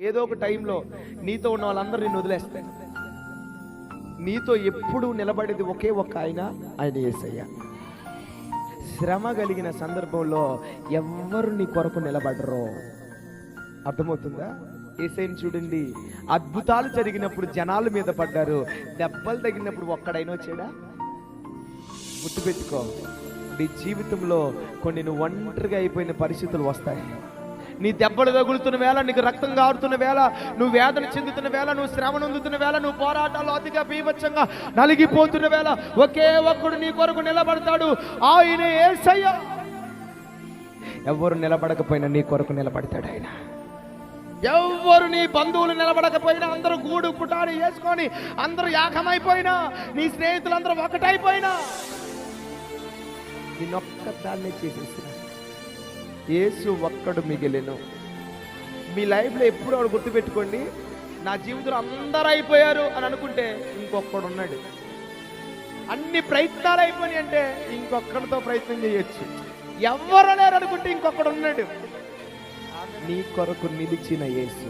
ఏదో ఒక టైంలో నీతో ఉన్న వాళ్ళందరూ నిన్ను వదిలేస్తారు నీతో ఎప్పుడు నిలబడేది ఒకే ఒక్క ఆయన ఆయన ఏసయ్య. శ్రమ కలిగిన సందర్భంలో ఎవ్వరు నీ కొరకు నిలబడరు. అర్థమవుతుందా? ఏసైని చూడండి. అద్భుతాలు జరిగినప్పుడు జనాల మీద పడ్డారు. దెబ్బలు తగిలినప్పుడు ఒక్కడైనా వచ్చాడా? గుర్తుపెట్టుకో నీ జీవితంలో కొన్ని నువ్వు ఒంటరిగా అయిపోయిన పరిస్థితులు వస్తాయి. నీ దెబ్బలు తగులుతున్న వేళ నీకు రక్తం కారుతున్న వేళ నువ్వు వేదన చెందుతున్న వేళ నువ్వు శ్రమ నొందుతున్న వేళ నువ్వు పోరాటాలు అతిగా బీభత్సంగా నలిగిపోతున్న వేళ ఒకే ఒక్కడు నీ కొరకు నిలబడతాడు. ఆయన ఏసయ్య. ఎవరు నిలబడకపోయినా నీ కొరకు నిలబడతాడు ఆయన. ఎవరు నీ బంధువులు నిలబడకపోయినా అందరూ గూడు పుటాని వేసుకొని అందరూ యాకమైపోయినా నీ స్నేహితులందరూ ఒకటైపోయినా నేనొక్క దాన్నే చేసేసిన యేసు ఒక్కడు మిగిలిను. మీ లైఫ్లో ఎప్పుడు ఆవిడ గుర్తుపెట్టుకోండి నా జీవితంలో అందరూ అయిపోయారు అని అనుకుంటే ఇంకొక్కడు ఉన్నాడు. అన్ని ప్రయత్నాలు అయిపోయినాయి అంటే ఇంకొక్కడితో ప్రయత్నం చేయొచ్చు. ఎవరు లేరు అనుకుంటే ఇంకొకడు ఉన్నాడు. నీ కొరకు నిలిచిన యేసు.